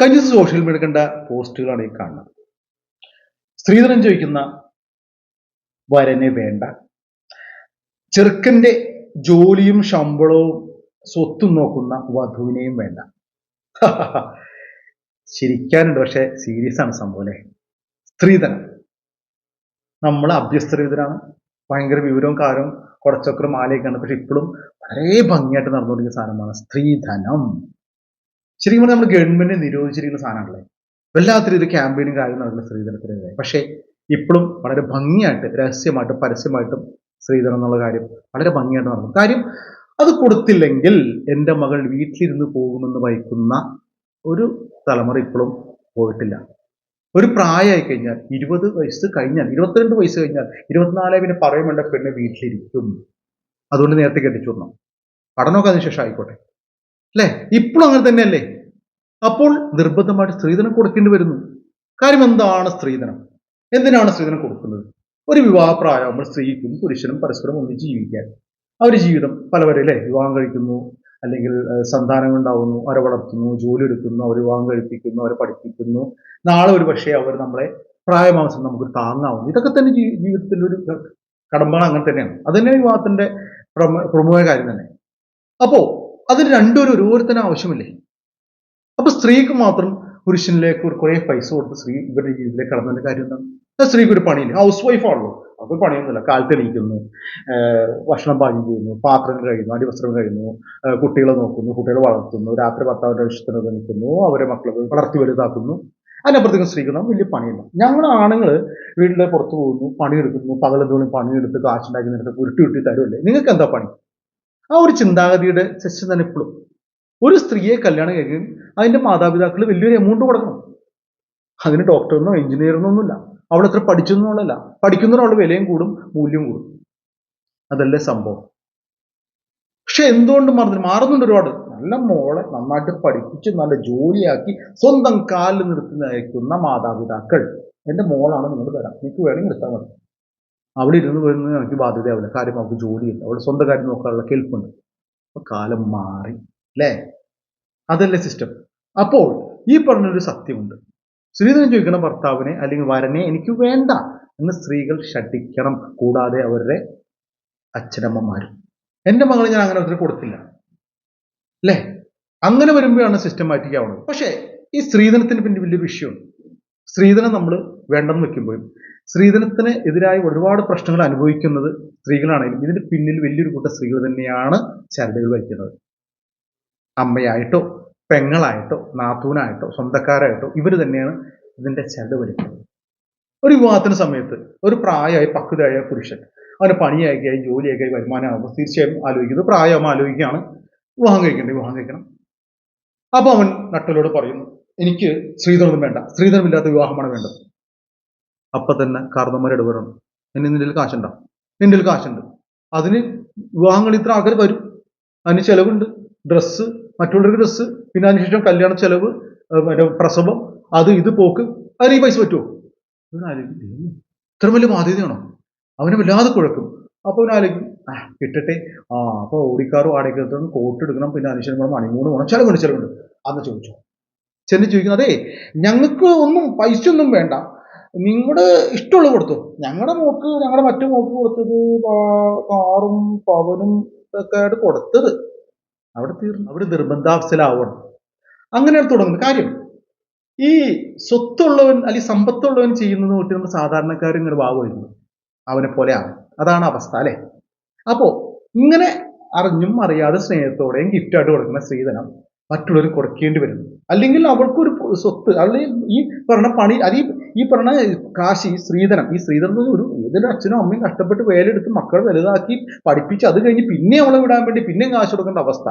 കഴിഞ്ഞ ദിവസം social media കണ്ട പോസ്റ്റുകളാണ് ഈ കാണുന്നത്. സ്ത്രീധനം ചോദിക്കുന്ന വരനെ വേണ്ട. ചെറുക്കന്റെ ജോലിയും ശമ്പളവും സ്വത്തും നോക്കുന്ന വധുവിനെയും വേണ്ട. ചിരിക്കാനുണ്ട് പക്ഷെ സീരിയസ് ആണ് സംഭവം അല്ലേ? സ്ത്രീധനം നമ്മൾ അഭ്യസ്തരീതരാണ് ഭയങ്കര വിവരവും കാര്യവും കുറച്ചൊക്കെ മാലയൊക്കെയാണ് പക്ഷെ ഇപ്പോഴും വളരെ ഭംഗിയായിട്ട് നടന്നുകൊണ്ടിരിക്കുന്ന സാധനമാണ് സ്ത്രീധനം. ശരിക്കും പറഞ്ഞാൽ നമ്മൾ ഗവൺമെന്റ് നിരോധിച്ചിരിക്കുന്ന സാധനങ്ങളെ വല്ലാത്തൊരു ഒരു ക്യാമ്പയിനും കാര്യം നടക്കുന്ന സ്ത്രീധനത്തിനെതിരെ. പക്ഷേ ഇപ്പോഴും വളരെ ഭംഗിയായിട്ട് രഹസ്യമായിട്ടും പരസ്യമായിട്ടും സ്ത്രീധനം എന്നുള്ള കാര്യം വളരെ ഭംഗിയായിട്ട് നടന്നു. കാര്യം അത് കൊടുത്തില്ലെങ്കിൽ എന്റെ മകൾ വീട്ടിലിരുന്ന് പോകുമെന്ന് വഹിക്കുന്ന ഒരു തലമുറ ഇപ്പോഴും പോയിട്ടില്ല. ഒരു പ്രായമായി കഴിഞ്ഞാൽ ഇരുപത് വയസ്സ് കഴിഞ്ഞാൽ ഇരുപത്തിരണ്ട് വയസ്സ് കഴിഞ്ഞാൽ ഇരുപത്തിനാല് പിന്നെ പറയുമ്പോൾ പെണ്ണ് വീട്ടിലിരിക്കും. അതുകൊണ്ട് നേരത്തെ കെട്ടിച്ചു വിടണം. പഠനമൊക്കെ അതിനുശേഷം ആയിക്കോട്ടെ. അല്ലേ ഇപ്പോഴും അങ്ങനെ തന്നെയല്ലേ? അപ്പോൾ നിർബന്ധമായിട്ട് സ്ത്രീധനം കൊടുക്കേണ്ടി വരുന്നു. കാര്യം എന്താണ് സ്ത്രീധനം? എന്തിനാണ് സ്ത്രീധനം കൊടുക്കുന്നത്? ഒരു വിവാഹപ്രായമാകുമ്പോൾ സ്ത്രീക്കും പുരുഷനും പരസ്പരം ഒന്നിച്ച് ജീവിക്കാൻ. അവർ ജീവിതം പലവരെ അല്ലേ വിവാഹം കഴിക്കുന്നു അല്ലെങ്കിൽ സന്താനം ഉണ്ടാവുന്നു അവരെ വളർത്തുന്നു ജോലി എടുക്കുന്നു അവർ വിവാഹം കഴിപ്പിക്കുന്നു അവരെ പഠിപ്പിക്കുന്നു. നാളെ ഒരു പക്ഷേ അവർ നമ്മളെ പ്രായമാസം നമുക്ക് താങ്ങാവുന്നു. ഇതൊക്കെ തന്നെ ജീവിതത്തിന്റെ ഒരു കടമ്പകൾ അങ്ങനെ തന്നെയാണ്. അത് തന്നെ പ്രമുഖ കാര്യം തന്നെ. അപ്പോ അതിന് രണ്ടുപേരും ഒരുപോലെ ആവശ്യമില്ലേ? അപ്പൊ സ്ത്രീക്ക് മാത്രം പുരുഷനിലേക്ക് ഒരു കുറെ പൈസ കൊടുത്ത് സ്ത്രീ ഇവരുടെ ജീവിതത്തിലേക്ക് കടന്നതിന്റെ കാര്യം എന്താണ്? സ്ത്രീക്ക് ഒരു പണിയില്ല. ഹൗസ് വൈഫ് ആണല്ലോ. അവർക്ക് പണിയൊന്നുമില്ല. കാൽ തെളിയിക്കുന്നു. ആഹ് ഭക്ഷണം പാചകം ചെയ്യുന്നു. പാത്രം കഴിയുന്നു അടിവസ്ത്രം കഴിയുന്നു കുട്ടികളെ നോക്കുന്നു. കുട്ടികളെ വളർത്തുന്നു. രാത്രി ഭർത്താവിന്റെ ഇഷ്ടത്തിന് നിൽക്കുന്നു അവരെ മക്കളെ വളർത്തി വലുതാക്കുന്നു. അതിനപ്പുറത്തേക്കും സ്ത്രീക്ക് നമുക്ക് വലിയ പണിയില്ല. ഞങ്ങൾ ആണുങ്ങൾ വീട്ടിലെ പുറത്ത് പോകുന്നു പണിയെടുക്കുന്നു. പകലെന്തോളം പണിയെടുത്ത് കാശുണ്ടാക്കി നിനക്ക് ഉരുട്ടി ഉരുട്ടി തരുമല്ലേ നിങ്ങൾക്ക് എന്താ പണി? ആ ഒരു ചിന്താഗതിയുടെ സെഷൻ തന്നെ ഇപ്പോഴും ഒരു സ്ത്രീയെ കല്യാണം കഴിക്കും അതിന്റെ മാതാപിതാക്കൾ വലിയൊരു എമൗണ്ട് കൊടുക്കണം. അതിന് ഡോക്ടറിനോ എഞ്ചിനീയറിനോ ഒന്നുമില്ല. അവൾ എത്ര പഠിച്ചു പഠിക്കുന്നതിനുള്ള വിലയും കൂടും മൂല്യം കൂടും. അതല്ലേ സംഭവം. പക്ഷെ എന്തുകൊണ്ട് മറന്നു മാറുന്നുണ്ട് ഒരുപാട്. നല്ല മോളെ നന്നായിട്ട് പഠിപ്പിച്ച് നല്ല ജോലിയാക്കി സ്വന്തം കാലിൽ നിർത്തി നയിക്കുന്ന മാതാപിതാക്കൾ. എന്റെ മോളാണ് നിങ്ങൾ തരാം. എനിക്ക് വേണമെങ്കിൽ എടുത്താൽ മതി. അവിടെ ഇരുന്ന് വരുന്നത് എനിക്ക് ബാധ്യതയാവില്ല. കാര്യം അവൾക്ക് ജോലിയില്ല. അവൾ സ്വന്തം കാര്യം നോക്കാനുള്ള കേൾപ്പുണ്ട് അപ്പൊ കാലം മാറി അല്ലേ? അതല്ലേ സിസ്റ്റം അപ്പോൾ ഈ പറഞ്ഞൊരു സത്യമുണ്ട്. സ്ത്രീധനം ചോദിക്കുന്ന ഭർത്താവിനെ അല്ലെങ്കിൽ വരനെ എനിക്ക് വേണ്ട എന്ന് സ്ത്രീകൾ ഷട്ടിക്കണം കൂടാതെ അവരുടെ അച്ഛനമ്മമാരും. എന്റെ മകളെ ഞാൻ അങ്ങനെ ഒത്തിരി കൊടുത്തില്ല. അല്ലേ? അങ്ങനെ വരുമ്പോഴാണ് സിസ്റ്റമാറ്റിക് ആവുന്നത്. പക്ഷേ ഈ സ്ത്രീധനത്തിന് പിന്നെ വലിയൊരു വിഷയമുണ്ട്. സ്ത്രീധനം നമ്മൾ വേണ്ടെന്ന് വെക്കുമ്പോഴും സ്ത്രീധനത്തിന് എതിരായി ഒരുപാട് പ്രശ്നങ്ങൾ അനുഭവിക്കുന്നത് സ്ത്രീകളാണെങ്കിലും ഇതിന് പിന്നിൽ വലിയൊരു കൂട്ടം സ്ത്രീകൾ തന്നെയാണ് ചരടുകൾ വഹിക്കുന്നത് അമ്മയായിട്ടോ പെങ്ങളായിട്ടോ നാത്തൂനായിട്ടോ സ്വന്തക്കാരായിട്ടോ ഇവർ തന്നെയാണ് ഇതിന്റെ ചരട് വലിക്കുന്നത് ഒരു വിവാഹത്തിന് സമയത്ത് ഒരു പ്രായമായി പക്വതയായ പുരുഷൻ അവന് പണിയാക്കിയായി ജോലിയാക്കിയായി വരുമാനമാകുമ്പോൾ തീർച്ചയായും ആലോചിക്കുന്നത് പ്രായമാകുമ്പോൾ ആലോചിക്കുകയാണ് വിവാഹം കഴിക്കേണ്ടത് വിവാഹം കഴിക്കണം. അപ്പോൾ അവൻ നട്ടലോട് പറയുന്നു എനിക്ക് സ്ത്രീധനം വേണ്ട. സ്ത്രീധനമില്ലാത്ത വിവാഹമാണ് വേണ്ടത്. അപ്പൊ തന്നെ കാർന്നമാരോട് ഇടപെടണം. എന്നെ നിന്റെ കാശുണ്ടാവും കാശുണ്ടോ? നിന്റെ കാശുണ്ട്. അതിന് വിവാഹങ്ങൾ ഇത്ര ആൾക്കാർ വരും. അതിന് ചെലവുണ്ട്. ഡ്രസ്സ് മറ്റുള്ളവർക്ക് ഡ്രസ്സ് പിന്നെ അതിനുശേഷം കല്യാണ ചെലവ് മറ്റേ പ്രസവം അത് ഇത് പോക്ക് അതിന് ഈ പൈസ പറ്റുമോ ഇത്ര വലിയ ബാധ്യതയാണോ? അവനെ വല്ലാതെ കുഴക്കും. അപ്പൊ അവൻ ആലോചിക്കും. ആ കിട്ടട്ടെ. ആ അപ്പൊ ഓടിക്കാറും ആടേക്കത്തും കോട്ട് എടുക്കണം പിന്നെ അതിനുശേഷം മണിമൂന്ന് പോകണം ചെലവുണ്ട് ചെലവുണ്ട്. അന്ന് ചോദിച്ചു. ചെന്ന് ചോദിക്കുന്നു അതെ ഞങ്ങൾക്ക് ഒന്നും പൈസ ഒന്നും വേണ്ട. നിങ്ങളുടെ ഇഷ്ടമുള്ള കൊടുത്തു? ഞങ്ങളുടെ മോക്ക് ഞങ്ങളുടെ മറ്റു മോക്ക് കൊടുത്തത് കാറും പവനും ഒക്കെ ആയിട്ട് കൊടുത്തത്. അവിടെ തീർന്നു അവിടെ നിർബന്ധാവസ്ഥയിലാവണം അങ്ങനെയാണ് തുടങ്ങുന്നത്. കാര്യം ഈ സ്വത്തുള്ളവൻ അല്ലെങ്കിൽ സമ്പത്തുള്ളവൻ ചെയ്യുന്നത് തൊട്ട് നമ്മൾ സാധാരണക്കാർ ഇങ്ങനെ ഭാഗമായിരുന്നു അവനെ പോലെയാണ് അതാണ് അവസ്ഥ അല്ലെ? അപ്പോ ഇങ്ങനെ അറിഞ്ഞും അറിയാതെ സ്നേഹത്തോടെയും ഗിഫ്റ്റായിട്ട് കൊടുക്കുന്ന സ്ത്രീധനം മറ്റുള്ളവർ കുറയ്ക്കേണ്ടി വരുന്നു അല്ലെങ്കിൽ അവൾക്കൊരു സ്വത്ത് അല്ലെങ്കിൽ ഈ പറഞ്ഞ പണി അത് ഈ പറഞ്ഞ കാശി സ്ത്രീധനം ഈ സ്ത്രീധനം ഒരു ഏതൊരു അച്ഛനും അമ്മയും കഷ്ടപ്പെട്ട് വേലെടുത്ത് മക്കളെ വലുതാക്കി പഠിപ്പിച്ച് അത് കഴിഞ്ഞ് പിന്നെ അവളെ വിടാൻ വേണ്ടി പിന്നെ കാശ് കൊടുക്കേണ്ട അവസ്ഥ.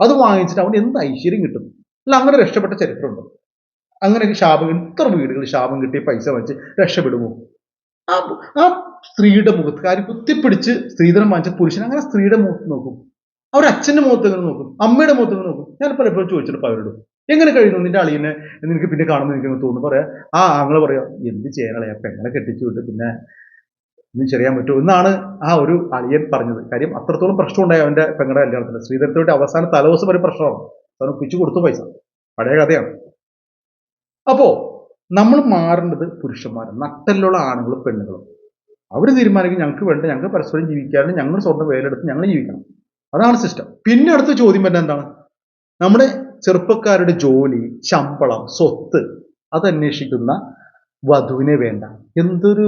അത് വാങ്ങിച്ചിട്ട് അവന് എന്ത് ഐശ്വര്യം കിട്ടും? അല്ല അങ്ങനെ രക്ഷപ്പെട്ട ചരിത്രമുണ്ട്. അങ്ങനെയൊക്കെ ശാപം ഇത്ര വീടുകൾ ശാപം കിട്ടി പൈസ വെച്ച് രക്ഷപ്പെടുമോ? ആ സ്ത്രീയുടെ മുഖത്ത് കാര്യം കുത്തിപ്പിടിച്ച് സ്ത്രീധനം വാങ്ങിച്ച പുരുഷൻ അങ്ങനെ സ്ത്രീയുടെ മുഖത്ത് നോക്കും. അവർ അച്ഛന്റെ മുഖത്ത് എങ്ങനെ നോക്കും? അമ്മയുടെ മുഖത്ത് എങ്ങനെ നോക്കും? ഞാൻ പലപ്പോഴും ചോദിച്ചിട്ട് അവരോട്. എങ്ങനെ കഴിയുന്നു? നിന്റെ അളിയനെ നിനക്ക് പിന്നെ കാണുമ്പോൾ എനിക്ക് തോന്നുന്നു പറയാ. ആ ആങ്ങളെ പറയാ എന്ത് ചെയ്യാനെ അപ്പം എങ്ങനെ കെട്ടിച്ചു വിട്ട് പിന്നെ ഒന്നും ചെയ്യാൻ പറ്റുമോ? എന്നാണ് ആ ഒരു അളിയൻ പറഞ്ഞത്. കാര്യം അത്രത്തോളം പ്രശ്നം ഉണ്ടായി അവന്റെ പെങ്ങളുടെ കല്യാണത്തിൽ ശ്രീധരത്തോട്ട് അവസാന തലവസം ഒരു പ്രശ്നമാണ്. അവന് പിച്ചു കൊടുത്തു പൈസ. പഴയ കഥയാണ്. അപ്പോ നമ്മൾ മാറേണ്ടത് പുരുഷന്മാരും നട്ടലിലുള്ള ആണുങ്ങളും പെണ്ണുങ്ങളും. അവർ തീരുമാനിക്കും ഞങ്ങൾക്ക് വേണ്ട ഞങ്ങൾക്ക് പരസ്പരം ജീവിക്കാറുണ്ട് ഞങ്ങൾ സ്വന്തം വേലെടുത്ത് ഞങ്ങൾ ജീവിക്കണം. അതാണ് സിസ്റ്റം പിന്നെ അടുത്ത ചോദ്യം പറഞ്ഞാൽ എന്താണ്? നമ്മുടെ ചെറുപ്പക്കാരുടെ ജോലി ശമ്പളം സ്വത്ത് അതന്വേഷിക്കുന്ന വധുവിനെ വേണ്ട. എന്തൊരു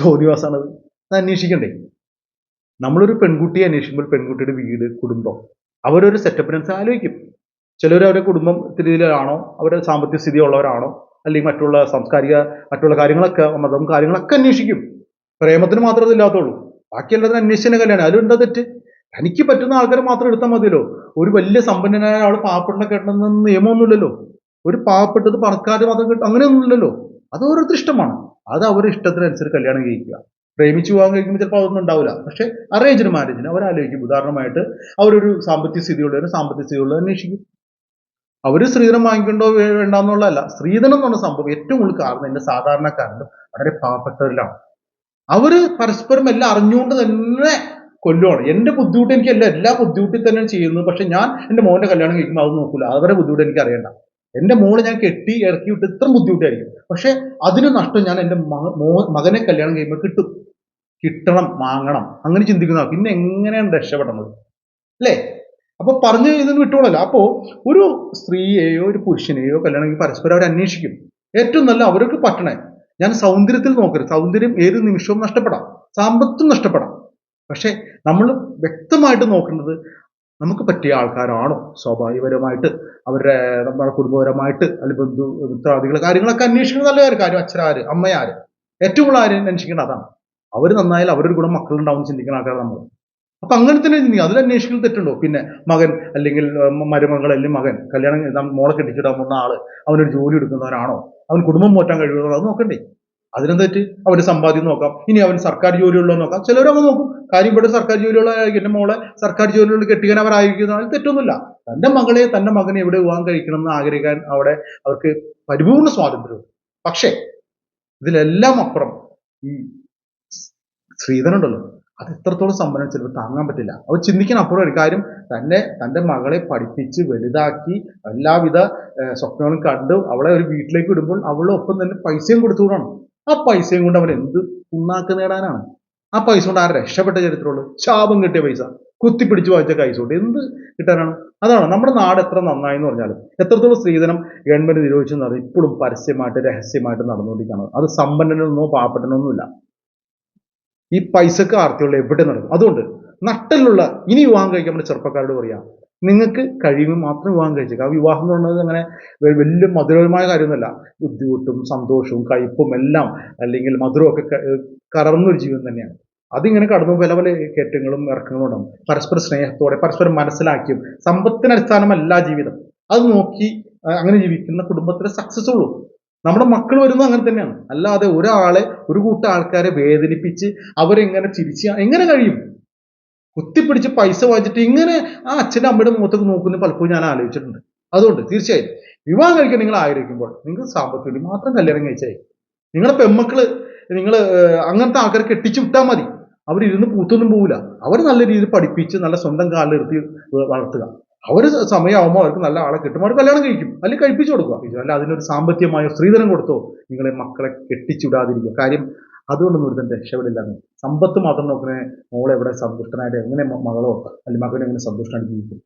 തോന്നിവാസാണത് അത് അന്വേഷിക്കണ്ടേ? നമ്മളൊരു പെൺകുട്ടിയെ അന്വേഷിക്കുമ്പോൾ പെൺകുട്ടിയുടെ വീട് കുടുംബം അവരൊരു സെറ്റപ്പിനനുസരിച്ച് ആലോചിക്കും. ചിലർ അവരുടെ കുടുംബം രീതിയിലാണോ അവരുടെ സാമ്പത്തിക സ്ഥിതി ഉള്ളവരാണോ അല്ലെങ്കിൽ മറ്റുള്ള സാംസ്കാരിക മറ്റുള്ള കാര്യങ്ങളൊക്കെ മതം കാര്യങ്ങളൊക്കെ അന്വേഷിക്കും. പ്രേമത്തിന് മാത്രമേ അതില്ലാത്തുള്ളൂ ബാക്കി എല്ലാത്തിനും അന്വേഷിച്ച കല്യാണം. അതിലെന്താ തെറ്റ്? തനിക്ക് പറ്റുന്ന ആൾക്കാരെ മാത്രം എടുത്താൽ മതിയല്ലോ. ഒരു വലിയ സമ്പന്നനായ ആൾ പാവപ്പെട്ട കെട്ടണമെന്ന് നിയമമൊന്നുമില്ലല്ലോ. ഒരു പാവപ്പെട്ടത് പണക്കാർ മാത്രം കിട്ടും അങ്ങനെയൊന്നുമില്ലല്ലോ. അത് ഓരോരുത്തർ ഇഷ്ടമാണ്. അത് അവരുടെ ഇഷ്ടത്തിനനുസരിച്ച് കല്യാണം കഴിക്കുക. പ്രേമിച്ചു പോകാൻ കഴിക്കുമ്പോൾ ചിലപ്പോൾ അതൊന്നും ഉണ്ടാവില്ല. പക്ഷേ അറേഞ്ച്ഡ് മാരേജിന് അവർ ആലോചിക്കും ഉദാഹരണമായിട്ട് അവരൊരു സാമ്പത്തിക സ്ഥിതിയുള്ളവരും സാമ്പത്തിക സ്ഥിതിയുള്ളവർ അന്വേഷിക്കും. അവർ സ്ത്രീധനം വാങ്ങിക്കണ്ടോ വേണ്ട എന്നുള്ളതല്ല സ്ത്രീധനം എന്ന് പറഞ്ഞ സംഭവം ഏറ്റവും കൂടുതൽ കാരണം എന്റെ സാധാരണക്കാരിലും വളരെ പാവപ്പെട്ടവരിലാണ്. അവർ പരസ്പരം എല്ലാം അറിഞ്ഞുകൊണ്ട് തന്നെ കൊല്ലുവാണ്. എന്റെ ബുദ്ധിമുട്ട് എനിക്ക് എല്ലാ എല്ലാ ബുദ്ധിമുട്ടിൽ തന്നെ ചെയ്യുന്നത്. പക്ഷെ ഞാൻ എന്റെ മോന്റെ കല്യാണം കഴിക്കുമ്പോൾ അത് നോക്കൂല. അവരുടെ ബുദ്ധിമുട്ട് എനിക്ക് അറിയണ്ട. എന്റെ മോൾ ഞാൻ കെട്ടി ഇറക്കി വിട്ട് ഇത്ര ബുദ്ധിമുട്ടായിരിക്കും. പക്ഷെ അതിന് നഷ്ടം ഞാൻ എന്റെ മകനെ കല്യാണം കഴിയുമ്പോൾ കിട്ടും. കിട്ടണം വാങ്ങണം. അങ്ങനെ ചിന്തിക്കുന്ന പിന്നെ എങ്ങനെയാണ് രക്ഷപ്പെടുന്നത് അല്ലേ? അപ്പൊ പറഞ്ഞു ഇതൊന്നും വിട്ടോളല്ല അപ്പോ ഒരു സ്ത്രീയെയോ ഒരു പുരുഷനെയോ കല്യാണം പരസ്പരം അവർ അന്വേഷിക്കും. ഏറ്റവും നല്ല അവർക്ക് പറ്റണേ. ഞാൻ സൗന്ദര്യത്തിൽ നോക്കരുത്. സൗന്ദര്യം ഏത് നിമിഷവും നഷ്ടപ്പെടാം. സാമ്പത്തും നഷ്ടപ്പെടാം. പക്ഷെ നമ്മൾ വ്യക്തമായിട്ട് നോക്കുന്നത് നമുക്ക് പറ്റിയ ആൾക്കാരാണോ? സ്വാഭാവികപരമായിട്ട് അവരുടെ നമ്മുടെ കുടുംബപരമായിട്ട് അല്ലെങ്കിൽ ബന്ധു മിത്രാദികൾ കാര്യങ്ങളൊക്കെ അന്വേഷിക്കുന്നത് നല്ല കാര്യം കാര്യം. അച്ഛനാര് അമ്മയാര് ഏറ്റവും കൂടുതൽ ആരും അന്വേഷിക്കേണ്ട അതാണ്. അവർ നന്നായാൽ അവരൊരു ഗുണം മക്കളുണ്ടാവും ചിന്തിക്കുന്ന ആൾക്കാരാണ് നമ്മൾ. അപ്പൊ അങ്ങനെ തന്നെ ചിന്തിക്കുക അതിൽ അന്വേഷിക്കുന്നത് തെറ്റുണ്ടോ? പിന്നെ മകൻ അല്ലെങ്കിൽ മരുമകൾ അല്ലെങ്കിൽ മകൻ കല്യാണം മോളെ കെട്ടിച്ചിടാൻ പോകുന്ന ആൾ അവനൊരു ജോലി എടുക്കുന്നവനാണോ? അവൻ കുടുംബം പോറ്റാൻ കഴിയുന്നവരോ അത് നോക്കണ്ടേ. അതിനെന്താ തെറ്റ് അവന്റെ സമ്പാദ്യം നോക്കാം. ഇനി അവൻ സർക്കാർ ജോലിയുള്ളോ നോക്കാം. ചിലർ അങ്ങ് നോക്കും. കാര്യം ഇവിടെ സർക്കാർ ജോലിയുള്ള എന്റെ മോളെ സർക്കാർ ജോലിയുള്ള കെട്ടിക്കാൻ അവരായിരിക്കുന്ന അതിൽ തെറ്റൊന്നുമില്ല. തന്റെ മകളെ തന്റെ മകനെ എവിടെ വിവാഹം കഴിക്കണം എന്ന് ആഗ്രഹിക്കാൻ അവിടെ അവർക്ക് പരിപൂർണ സ്വാതന്ത്ര്യമുണ്ട്. പക്ഷേ ഇതിലെല്ലാം അപ്പുറം ഈ സ്ത്രീധനുണ്ടല്ലോ അത് എത്രത്തോളം സമ്പന്നം ചിലപ്പോൾ താങ്ങാൻ പറ്റില്ല. അവർ ചിന്തിക്കാൻ അപ്പുറം ഒരു കാര്യം. തന്നെ തന്റെ മകളെ പഠിപ്പിച്ച് വലുതാക്കി എല്ലാവിധ സ്വപ്നങ്ങളും കണ്ട് അവളെ ഒരു വീട്ടിലേക്ക് വിടുമ്പോൾ അവളുടെ ഒപ്പം തന്നെ പൈസയും കൊടുത്തുകൂടാണ്. ആ പൈസയും കൊണ്ട് അവൻ എന്ത് ഉണ്ണാക്ക് നേടാനാണ്? ആ പൈസ കൊണ്ട് ആരെ രക്ഷപ്പെട്ട ചരിത്രമുള്ളൂ? ശാപം കിട്ടിയ പൈസ. കുത്തിപ്പിടിച്ച് വായിച്ച പൈസ കൊണ്ട് എന്ത് കിട്ടാനാണ്? അതാണ് നമ്മുടെ നാട് എത്ര നന്നായി എന്ന് പറഞ്ഞാലും എത്രത്തോളം സ്ത്രീധനം ഗവൺമെന്റ് നിരോധിച്ചെന്ന് പറഞ്ഞാൽ ഇപ്പോഴും പരസ്യമായിട്ട് രഹസ്യമായിട്ട് നടന്നുകൊണ്ടിരിക്കുകയാണ്. അത് സമ്പന്നനൊന്നോ പാവപ്പെട്ടനൊന്നുമില്ല. ഈ പൈസക്ക് ആർത്തിയുള്ള എവിടെ നടക്കും? അതുകൊണ്ട് നട്ടലുള്ള ഇനി വിവാഹം കഴിക്കാൻ ചെറുപ്പക്കാരോട് പറയാം. നിങ്ങൾക്ക് കഴിയുമ്പോൾ മാത്രം വിവാഹം കഴിച്ചേക്കാം. ആ വിവാഹം എന്ന് പറയുന്നത് അങ്ങനെ വലിയ മധുരമായ കാര്യമൊന്നുമല്ല. ബുദ്ധിമുട്ടും സന്തോഷവും കയ്പും എല്ലാം അല്ലെങ്കിൽ മധുരമൊക്കെ കറന്നൊരു ജീവിതം തന്നെയാണ്. അതിങ്ങനെ കടന്നു പല പല കയറ്റങ്ങളും ഇറക്കങ്ങളും ഉണ്ടാവും. പരസ്പര സ്നേഹത്തോടെ പരസ്പരം മനസ്സിലാക്കിയും സമ്പത്തിന് അടിസ്ഥാനമല്ല ജീവിതം. അത് നോക്കി അങ്ങനെ ജീവിക്കുന്ന കുടുംബത്തിലെ സക്സസ് ഉള്ളൂ. നമ്മുടെ മക്കൾ വരുന്നത് അങ്ങനെ തന്നെയാണ്. അല്ലാതെ ഒരാളെ ഒരു കൂട്ടം ആൾക്കാരെ വേദനിപ്പിച്ച് അവരെങ്ങനെ ചിരിച്ച് എങ്ങനെ കഴിയും? കുത്തിപ്പിടിച്ച് പൈസ വാങ്ങിച്ചിട്ട് ഇങ്ങനെ ആ അച്ഛന്റെ അമ്മയുടെ മുഖത്തൊക്കെ നോക്കുന്ന പലപ്പോഴും ഞാൻ ആലോചിച്ചിട്ടുണ്ട്. അതുകൊണ്ട് തീർച്ചയായും വിവാഹം കഴിക്കാൻ നിങ്ങൾ ആഗ്രഹിക്കുമ്പോൾ നിങ്ങൾ സാമ്പത്തിക മാത്രം കല്യാണം കഴിച്ചായി നിങ്ങളെ പെമ്മക്കൾ നിങ്ങൾ അങ്ങനത്തെ ആൾക്കാരെ കെട്ടിച്ചു വിട്ടാൽ മതി. അവരിരുന്ന് പൂത്തൊന്നും പോവില്ല. അവർ നല്ല രീതിയിൽ പഠിപ്പിച്ച് നല്ല സ്വന്തം കാലിൽ നിർത്തി വളർത്തുക. അവർ സമയമാകുമ്പോൾ അവർക്ക് നല്ല ആളെ കിട്ടുമ്പോൾ അവർ കല്യാണം കഴിക്കും. അല്ലെങ്കിൽ കഴിപ്പിച്ചു കൊടുക്കുക. അല്ല അതിനൊരു സാമ്പത്തികമായ സ്ത്രീധനം കൊടുത്തോ നിങ്ങളെ മക്കളെ കെട്ടിച്ചുവിടാതിരിക്കുക കാര്യം അതുകൊണ്ടൊന്നും ഒരുത്തൻ രക്ഷപ്പെടില്ല എന്ന്. സമ്പത്ത് മാത്രം നോക്കണേ മോളെവിടെ സന്തുഷ്ടനായിട്ട് എങ്ങനെ മകളോ അല്ലെങ്കിൽ മകനെ എങ്ങനെ സന്തുഷ്ടനായിട്ട് ജീവിക്കും